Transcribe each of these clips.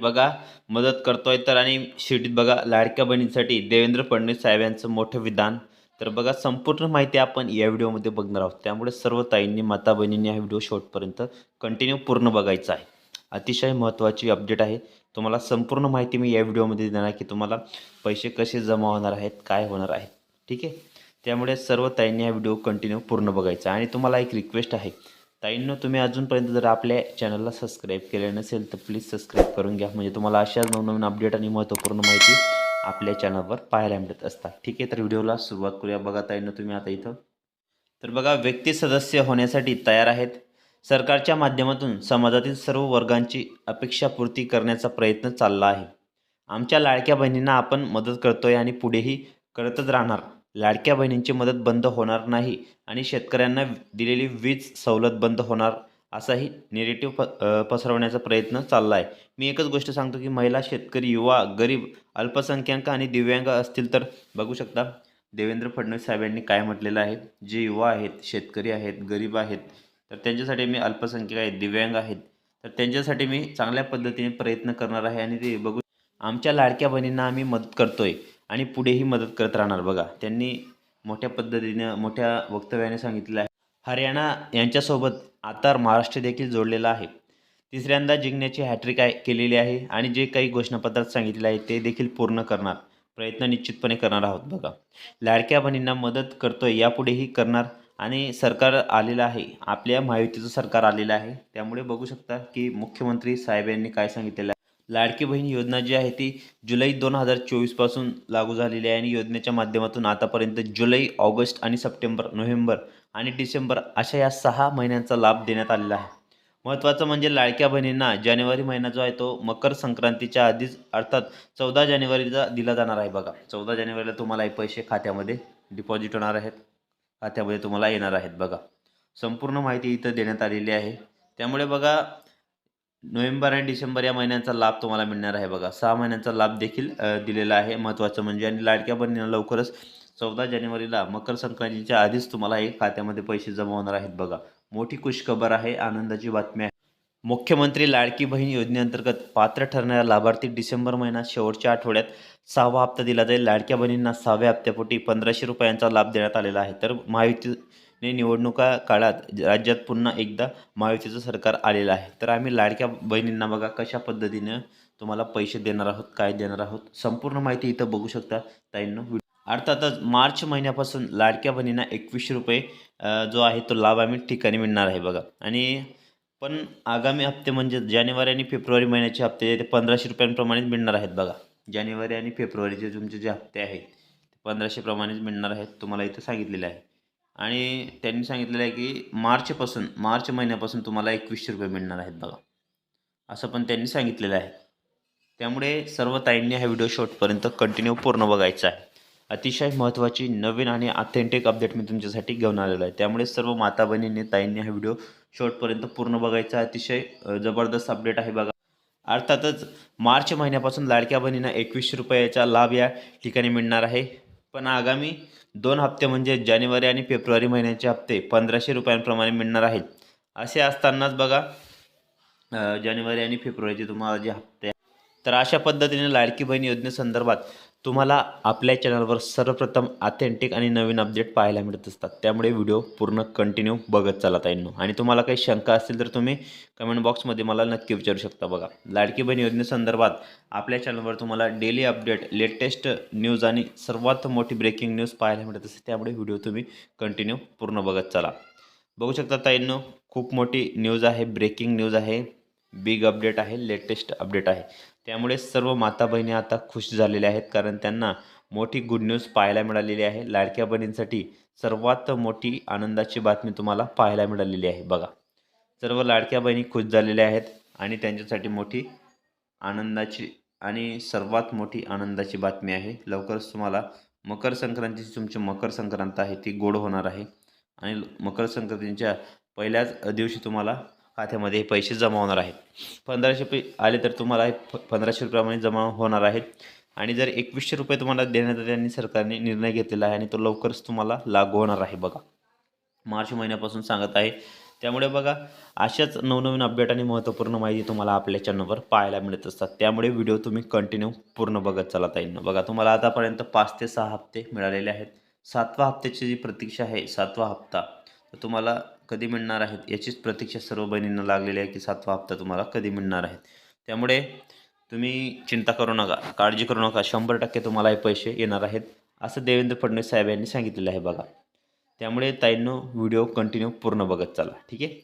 बघा मदत करतोय तर आणि शिर्डीत बघा लाडक्या बहिणींसाठी देवेंद्र फडणवीस साहेब यांचं मोठं विधान. तर बघा संपूर्ण माहिती आपण या व्हिडिओमध्ये बघणार आहोत. त्यामुळे सर्व ताईंनी माता बहिणींनी हा व्हिडिओ शेवटपर्यंत कंटिन्यू पूर्ण बघायचा आहे. अतिशय महत्त्वाची अपडेट आहे. तुम्हाला संपूर्ण माहिती मी या व्हिडिओमध्ये देणार आहे की तुम्हाला पैसे कसे जमा होणार आहेत काय होणार आहे. ठीक आहे? त्यामुळे सर्व ताईंनी हा व्हिडिओ कंटिन्यू पूर्ण बघायचा आहे. आणि तुम्हाला एक रिक्वेस्ट आहे. ताईंनो तुम्ही अजूनपर्यंत जर आपल्या चॅनलला सबस्क्राईब केले नसेल तर प्लीज सबस्क्राईब करून घ्या. म्हणजे तुम्हाला अशाच नवनवीन अपडेट आणि महत्त्वपूर्ण माहिती आपल्या चॅनलवर पाहायला मिळत असतात. ठीक आहे तर व्हिडिओला सुरुवात करूया. बघा ताईंनो तुम्ही आता इथं. तर बघा व्यक्ती सदस्य होण्यासाठी तयार आहेत. सरकारच्या माध्यमातून समाजातील सर्व वर्गांची अपेक्षा पूर्ती करण्याचा प्रयत्न चालला आहे. आमच्या लाडक्या बहिणींना आपण मदत करतोय आणि पुढेही करतच राहणार. लाडक्या बहिणींची मदत बंद होणार नाही आणि शेतकऱ्यांना दिलेली वीज सवलत बंद होणार असाही निरेटिव्ह प पसरवण्याचा प्रयत्न चालला आहे मी एकच गोष्ट सांगतो की महिला शेतकरी युवा गरीब अल्पसंख्याक आणि दिव्यांग असतील तर बघू शकता. देवेंद्र फडणवीस साहेबांनी काय म्हटलेलं आहे? जे युवा आहेत शेतकरी आहेत गरीब आहेत तर त्यांच्यासाठी मी अल्पसंख्याक आहेत दिव्यांग आहेत तर त्यांच्यासाठी मी चांगल्या पद्धतीने प्रयत्न करणार आहे आणि ते बघू. आमच्या लाडक्या बहिणींना आम्ही मदत करतोय. आणि पुढेही मदत करत राहणार. बघा त्यांनी मोठ्या पद्धतीनं मोठ्या वक्तव्याने सांगितलं आहे. हरियाणा यांच्यासोबत आता महाराष्ट्र देखील जोडलेला आहे. तिसऱ्यांदा जिंकण्याची हॅट्रिक आहे केलेली आहे आणि जे काही घोषणापत्रात सांगितले आहे ते देखील पूर्ण करणार. प्रयत्न निश्चितपणे करणार आहोत. बघा लाडक्या बहिणींना मदत करतोय यापुढेही करणार आणि सरकार आलेलं आहे. आपल्या महायुतीचं सरकार आलेलं आहे. त्यामुळे बघू शकता की मुख्यमंत्री साहेब यांनी काय सांगितलेलं आहे. लाडकी बहीण योजना जी आहे ती जुलै दोन हजार चोवीसपासून लागू झालेली आहे आणि योजनेच्या माध्यमातून आतापर्यंत जुलै ऑगस्ट आणि सप्टेंबर नोव्हेंबर आणि डिसेंबर अशा या सहा महिन्यांचा लाभ देण्यात आलेला आहे. महत्त्वाचं म्हणजे लाडक्या बहिणींना जानेवारी महिना जो आहे तो मकर संक्रांतीच्या आधीच अर्थात चौदा जानेवारीला दिला जाणार आहे बघा. चौदा जानेवारीला तुम्हाला हे पैसे खात्यामध्ये डिपॉझिट होणार आहेत. खात्यामध्ये तुम्हाला येणार आहेत बघा. संपूर्ण माहिती इथं देण्यात आलेली आहे. त्यामुळे बघा नोव्हेंबर आणि डिसेंबर या महिन्यांचा लाभ तुम्हाला मिळणार आहे बघा. सहा महिन्यांचा लाभ देखील दिलेला आहे. महत्त्वाचं म्हणजे आणि लाडक्या बहिणींना लवकरच चौदा जानेवारीला मकर संक्रांतीच्या आधीच तुम्हाला हे खात्यामध्ये पैसे जमा होणार आहेत बघा. मोठी खुशखबर आहे आनंदाची बातमी आहे. मुख्यमंत्री लाडकी बहीण योजनेअंतर्गत पात्र ठरणाऱ्या लाभार्थी डिसेंबर महिन्यात शेवटच्या आठवड्यात सहावा हप्ता दिला जाईल. लाडक्या बहिणींना सहाव्या हप्त्यापोटी पंधराशे रुपयांचा लाभ देण्यात आलेला आहे. तर ने निवडणुका काळात राज्यात पुन्हा एकदा महायुतीचं सरकार आलेलं आहे. तर आम्ही लाडक्या बहिणींना बघा कशा पद्धतीनं तुम्हाला पैसे देणार आहोत काय देणार आहोत संपूर्ण माहिती इथं बघू शकता. ताईंनो अर्थातच मार्च महिन्यापासून लाडक्या बहिणींना एकवीसशे रुपये जो आहे तो लाभ आम्ही ठिकाणी मिळणार आहे बघा. आणि पण आगामी हप्ते म्हणजे जानेवारी आणि फेब्रुवारी महिन्याचे हप्ते ते पंधराशे रुपयांप्रमाणेच मिळणार आहेत बघा. जानेवारी आणि फेब्रुवारीचे तुमचे जे हप्ते आहेत ते पंधराशेप्रमाणेच मिळणार आहेत तुम्हाला इथं सांगितलेलं आहे. आणि त्यांनी सांगितलेलं आहे की मार्चपासून मार्च महिन्यापासून तुम्हाला एकवीसशे रुपये मिळणार आहेत बघा. असं पण त्यांनी सांगितलेलं आहे. त्यामुळे सर्व ताईंनी हा व्हिडिओ शॉर्टपर्यंत कंटिन्यू पूर्ण बघायचा आहे. अतिशय महत्त्वाची नवीन आणि ऑथेंटिक अपडेट मी तुमच्यासाठी घेऊन आलेलो आहे. त्यामुळे सर्व माता बहिणींनी ताईंनी हा व्हिडिओ शॉर्टपर्यंत पूर्ण बघायचा. अतिशय जबरदस्त अपडेट आहे बघा. अर्थातच मार्च महिन्यापासून लाडक्या बहिणींना एकवीसशे रुपयाचा लाभ या ठिकाणी मिळणार आहे. पण आगामी दोन हप्ते म्हणजे जानेवारी आणि फेब्रुवारी महिन्याचे हप्ते पंधराशे रुपयांप्रमाणे मिळणार आहेत. असे असतानाच बघा जानेवारी आणि फेब्रुवारीचे तुम्हाला जे हप्ते तर अशा पद्धतीने लाडकी बहीण योजनेसंदर्भात तुम्हाला आपल्या चॅनलवर सर्वप्रथम ऑथेंटिक आणि नवीन अपडेट पाहायला मिळत असतात. त्यामुळे व्हिडिओ पूर्ण कंटिन्यू बघत चला ताईंनो. आणि तुम्हाला काही शंका असतील तर तुम्ही कमेंट बॉक्समध्ये मला नक्की विचारू शकता बघा. लाडकी बहीण योजनेसंदर्भात आपल्या चॅनलवर तुम्हाला डेली अपडेट लेटेस्ट न्यूज आणि सर्वात मोठी ब्रेकिंग न्यूज पाहायला मिळत असते. त्यामुळे व्हिडिओ तुम्ही कंटिन्यू पूर्ण बघत चला. बघू शकता ताईंनो खूप मोठी न्यूज आहे ब्रेकिंग न्यूज आहे बिग अपडेट आहे लेटेस्ट अपडेट आहे. त्यामुळे सर्व माता बहिणी आता खुश झालेल्या आहेत कारण त्यांना मोठी गुड न्यूज पाहायला मिळालेली आहे. लाडक्या बहिणींसाठी सर्वात मोठी आनंदाची बातमी तुम्हाला पाहायला मिळालेली आहे. बघा. सर्व लाडक्या बहिणी खुश झालेल्या आहेत आणि त्यांच्यासाठी मोठी आनंदाची आणि सर्वात मोठी आनंदाची बातमी आहे. लवकरच तुम्हाला मकर संक्रांतीची तुमची मकर संक्रांत आहे ती गोड होणार आहे. आणि मकर संक्रांतीच्या पहिल्याच दिवशी तुम्हाला खात्यामध्ये हे पैसे जमा होणार आहेत. पंधराशे रुपये आले तर तुम्हाला हे प- पंधराशे रुपयामध्ये जमा होणार आहेत. आणि जर एकवीसशे रुपये तुम्हाला देण्याचा त्यांनी सरकारने निर्णय घेतलेला आहे आणि तो लवकरच तुम्हाला लागू होणार आहे बघा. मार्च महिन्यापासून सांगत आहे. त्यामुळे बघा अशाच नवनवीन अपडेट आणि महत्त्वपूर्ण माहिती तुम्हाला आपल्या चॅनलवर पाहायला मिळत असतात. त्यामुळे व्हिडिओ तुम्ही कंटिन्यू पूर्ण बघत चला ताईंना बघा तुम्हाला आतापर्यंत पाच ते सहा हप्ते मिळालेले आहेत. सातवा हप्त्याची जी प्रतीक्षा आहे सातवा हप्ता तर तुम्हाला कधी मिळणार आहेत याचीच प्रतीक्षा सर्व बहिणींना लागलेली आहे की सातवा हप्ता तुम्हाला कधी मिळणार आहेत. त्यामुळे तुम्ही चिंता करू नका काळजी करू नका. शंभर टक्के तुम्हाला हे पैसे येणार आहेत असं देवेंद्र फडणवीस साहेब यांनी सांगितलेलं आहे बघा. त्यामुळे ताईंनो व्हिडिओ कंटिन्यू पूर्ण बघत चला ठीक आहे?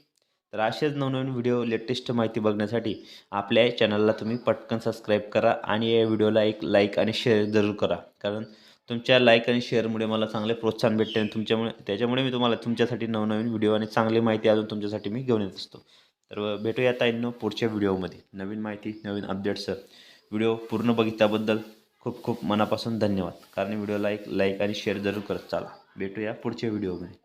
तर असेच नवनवीन व्हिडिओ लेटेस्ट माहिती बघण्यासाठी आपल्या चॅनलला तुम्ही पटकन सबस्क्राईब करा आणि या व्हिडिओला एक लाईक आणि शेअर जरूर करा. कारण तुमच्या लाईक आणि शेअरमुळे मला चांगले प्रोत्साहन भेटते आणि तुमच्यामुळे त्याच्यामुळे मी तुम्हाला तुमच्यासाठी नवनवीन व्हिडिओ आणि चांगली माहिती अजून तुमच्यासाठी मी घेऊन येत असतो. तर भेटूया ताईंनो पुढच्या व्हिडिओमध्ये नवीन माहिती नवीन अपडेट्स व्हिडिओ पूर्ण बघितल्याबद्दल खूप खूप मनापासून धन्यवाद. कारण व्हिडिओला एक लाईक आणि शेअर जरूर करत चाला. भेटूया पुढच्या व्हिडिओमध्ये